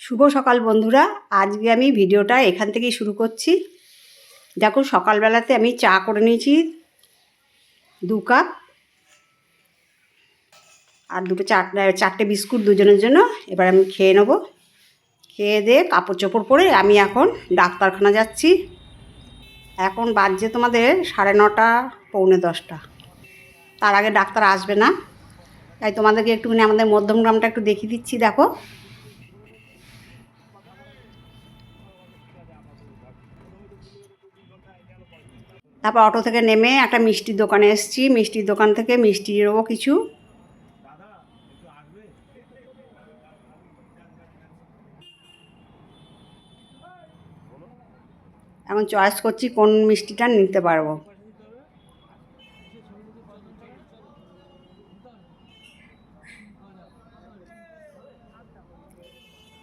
শুভ সকাল বন্ধুরা। আজকে আমি ভিডিওটা এখান থেকেই শুরু করছি। দেখো, সকালবেলাতে আমি চা করে নিয়েছি, দু কাপ আর দুটো চার চারটে বিস্কুট দুজনের জন্য। এবার আমি খেয়ে নেব। খেয়ে দিয়ে কাপড় চোপড় পরে আমি এখন ডাক্তারখানা যাচ্ছি। এখন বাজছে তোমাদের সাড়ে নটা, পৌনে দশটা। তার আগে ডাক্তার আসবে না। তাই তোমাদেরকে একটুখানি আমাদের মধ্যমগ্রামটা একটু দেখিয়ে দিচ্ছি, দেখো। তারপর অটো থেকে নেমে একটা মিষ্টির দোকানে এসেছি। মিষ্টির দোকান থেকে মিষ্টি নেব কিছু। এখন চয়েস করছি কোন মিষ্টিটা নিতে পারব।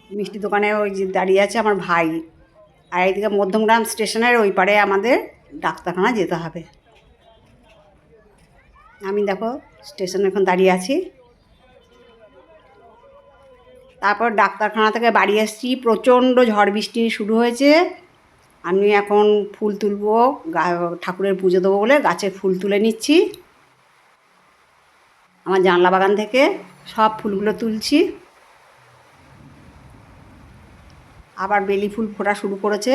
মিষ্টি দোকানে ওই যে দাঁড়িয়ে আছে আমার ভাই। আর এইদিকে মধ্যমগ্রাম স্টেশনের ওই পারে আমাদের ডাক্তারখানা যেতে হবে। আমি দেখো স্টেশনে এখন দাঁড়িয়ে আছি। তারপর ডাক্তারখানা থেকে বাড়ি এসেছি। প্রচণ্ড ঝড় বৃষ্টি শুরু হয়েছে। আমি এখন ফুল তুলবো ঠাকুরের পুজো দেবো বলে গাছের ফুল তুলে নিচ্ছি। আমার জানলা বাগান থেকে সব ফুলগুলো তুলছি। আবার বেলি ফুল ফোটা শুরু করেছে।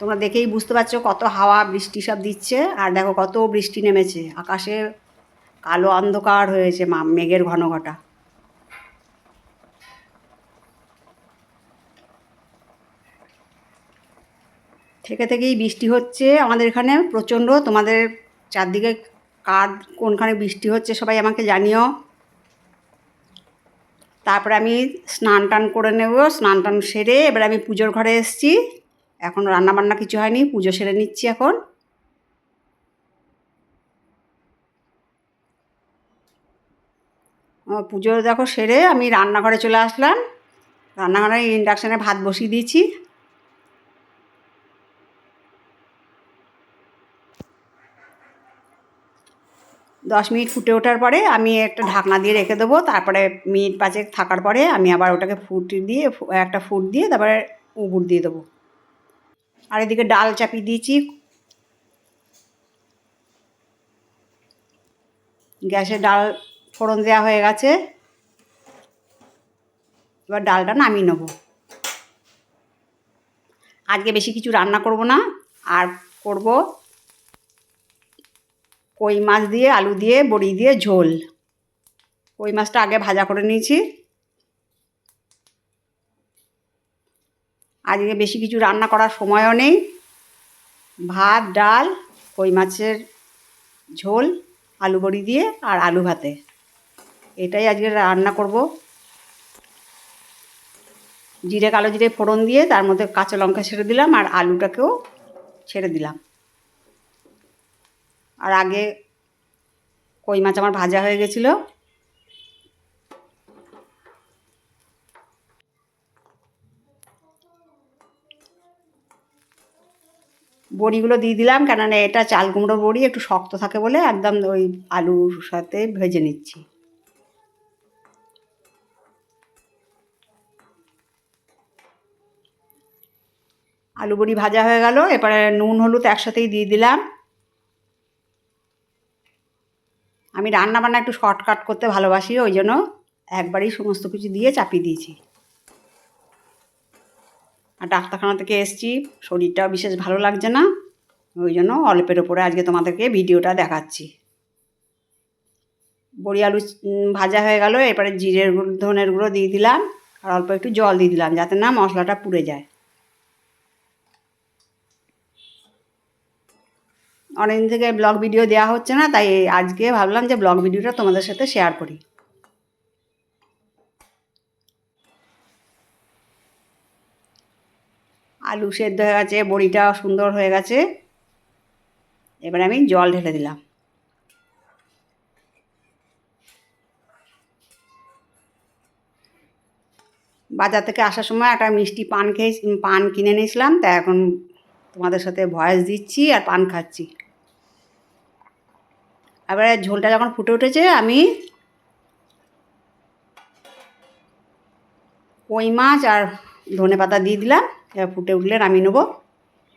তোমরা দেখেই বুঝতে পারছ কত হাওয়া বৃষ্টি সব দিচ্ছে। আর দেখো কত বৃষ্টি নেমেছে। আকাশে কালো অন্ধকার হয়েছে মা, মেঘের ঘন ঘটা। থেকে থেকেই বৃষ্টি হচ্ছে আমাদের এখানে প্রচণ্ড। তোমাদের চারদিকে কার কোনখানে বৃষ্টি হচ্ছে সবাই আমাকে জানিও। তারপরে আমি স্নান টান করে নেব, স্নান টান সেরে এবার আমি পুজোর ঘরে এসেছি। এখন রান্না বান্না কিছু হয়নি, পুজো সেরে নিচ্ছি এখন। পুজো দেখো সেরে আমি রান্নাঘরে চলে আসলাম। রান্নাঘরে ইন্ডাকশানে ভাত বসিয়ে দিয়েছি। দশ মিনিট ফুটে ওঠার পরে আমি একটা ঢাকনা দিয়ে রেখে দেবো, তারপরে মিনিট পাঁচেক থাকার পরে আমি আবার ওটাকে ফুট দিয়ে, একটা ফুট দিয়ে তারপরে উগুর দিয়ে দেবো। আর এদিকে ডাল চাপিয়ে দিয়েছি। গ্যাসে ডাল ফোড়ন দেওয়া হয়ে গেছে। এবার ডালটা নামিয়ে নেব। আজকে বেশি কিছু রান্না করব না, আর করব কই মাছ দিয়ে, আলু দিয়ে, বড়ি দিয়ে, ঝোল। কই মাছটা আগে ভাজা করে নিয়েছি। আজকে বেশি কিছু রান্না করার সময়ও নেই। ভাত, ডাল, কই মাছের ঝোল, আলু বড়ি দিয়ে আর আলু ভাতে। এটাই আজকে রান্না করব। জিরে, কালো জিরে ফোড়ন দিয়ে তার মধ্যে কাঁচা লঙ্কা ছেড়ে দিলাম আর আলুটাকেও ছেড়ে দিলাম। আর আগে কই মাছ আমার ভাজা হয়ে গেছিল। বড়িগুলো দিয়ে দিলাম, কেননা এটা চাল কুমড়োর বড়ি, একটু শক্ত থাকে বলে একদম ওই আলুর সাথে ভেজে নিচ্ছি। আলু বড়ি ভাজা হয়ে গেল, এবারে নুন, হলুদ একসাথেই দিয়ে দিলাম। আমি রান্না বান্না একটু শর্টকাট করতে ভালোবাসি, ওই জন্য একবারই সমস্ত কিছু দিয়ে চাপিয়ে দিয়েছি। আর ডাক্তারখানা থেকে এসেছি। শরীরটা বিশেষ ভালো লাগছে না। ওই জন্য অল্পের ওপরে আজকে তোমাদেরকে ভিডিওটা দেখাচ্ছি। বড়ি আলু ভাজা হয়ে গেল, এরপরে জিরের ধনের গুঁড়ো দিয়ে দিলাম, আর অল্প একটু জল দিয়ে দিলাম, যাতে না মশলাটা পুড়ে যায়। অনেকদিন থেকে ব্লগ ভিডিও দেওয়া হচ্ছে না, তাই আজকে ভাবলাম যে ব্লগ ভিডিওটা তোমাদের সাথে শেয়ার করি। আলু সেদ্ধ হয়ে গেছে, বড়িটা সুন্দর হয়ে গেছে। এবার আমি জল ঢেলে দিলাম। বাজার থেকে আসার সময় একটা মিষ্টি পান খেয়ে পান কিনে নিয়েছিলাম, তা এখন তোমাদের সাথে ভয়েস দিচ্ছি আর পান খাচ্ছি। এবারে ঝোলটা যখন ফুটে উঠেছে, আমি কই মাছ আর ধনে পাতা দিয়ে দিলাম। ফুটে উঠলে নামিয়ে নেব।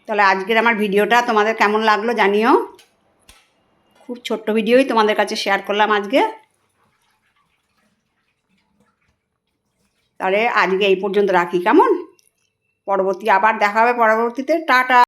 তাহলে আজকের আমার ভিডিওটা তোমাদের কেমন লাগল জানিও। খুব ছোট্ট ভিডিওই তোমাদের কাছে শেয়ার করলাম আজকে। তাহলে আজকে এই পর্যন্ত রাখি, কেমন? পরবর্তী আবার দেখা হবে, পরবর্তীতে, টাটা।